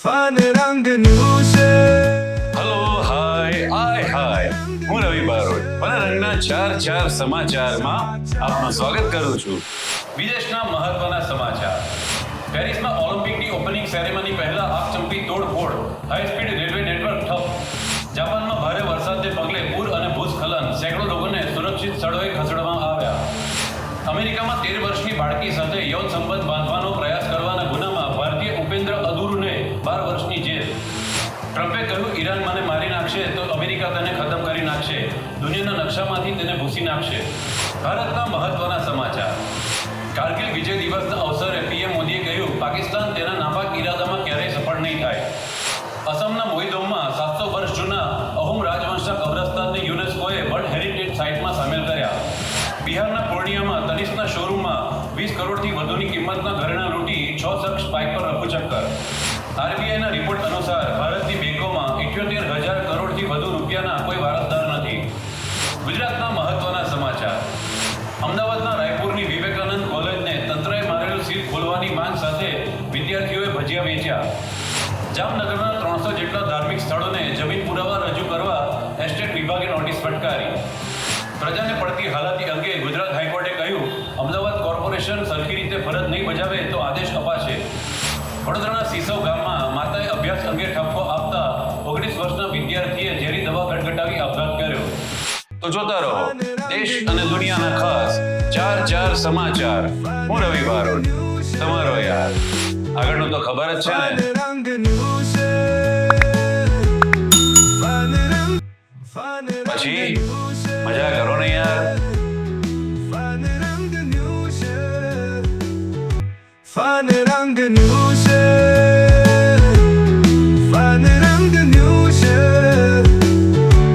Fun રંગનું છે hello hi હાય હું રવિ બારોટ. રંગના ચાર ચાર સમાચારમાં આપનું સ્વાગત કરું છું. વિદેશના મહત્વના સમાચાર. પેરિસમાં ઓલિમ્પિકની ઓપનિંગ સેરેમની પહેલા આગચંપી તોડફોડ. હાઈ સ્પીડ રેલવે નેટવર્ક ઠપ. જાપાનમાં ભારે વરસાદને પગલે પૂર અને ભૂસ્ખલન. સેંકડો લોકોને સુરક્ષિત સ્થળોએ ખસેડવામાં આવ્યા. અમેરિકામાં તેર વર્ષની બાળકી સાથે યૌન સંબંધ બાંધવાનો પ્રયાસ ટ્રમ્પે કહ્યું ઈરાન મને મારી નાખશે તો અમેરિકા તેને ખતમ કરી નાખશે. દુનિયાના નકશામાંથી તેને ભૂસી નાખશે. ભારતના મહત્વના સમાચાર. કારગિલ વિજય દિવસના અવસરે પીએમ મોદીએ કહ્યું, પાકિસ્તાન તેના નાપાક ઈરાદામાં ક્યારેય સફળ નહીં થાય. અસમના મોહિદોમમાં સાતસો વર્ષ જૂના અહોમ રાજવંશના કબ્રસ્તાનને યુનેસ્કોએ વર્લ્ડ હેરિટેજ સાઇટમાં સામેલ કર્યા. બિહારના પૂર્ણિયામાં તનિષના શોરૂમમાં વીસ કરોડથી વધુની કિંમતના ઘરેણાં લૂંટી છ શખ્સ બાઇક પર રફુચક્કર આરબીઆઈના રિપોર્ટ અનુસાર ભારતની વેચ્યા જામનગરના ત્રણસો જેટલા ધાર્મિક સ્થળોને જમીન પુરાવા રજૂ કરવા એસ્ટેટ વિભાગે નોટિસ ફટકારી. પ્રજાને પડતી હાલાતી અંગે ગુજરાત હાઈકોર્ટે કહ્યું, અમદાવાદ કોર્પોરેશન સરખી રીતે ફરજ નહીં બજાવે તો આદેશ અપાશે. વડોદરાના સિસવ ગામમાં માતાએ અભ્યાસ અંગે ઠપકો આપતા ઓગણીસ વર્ષના વિદ્યાર્થીએ ઝેરી દવા ગટગટાવી આપઘાત કર્યો. તો જોતા રહો, દેશ અને દુનિયાના ખાસ ચાર ચાર સમાચાર. હું રવિ આગળનું તો ખબર જ છે ફન ને. રંગનું છે ફન રંગ ફન પછી રંગનું છે મજા કરો ને યાર. ફન રંગનું છે ફન રંગનું છે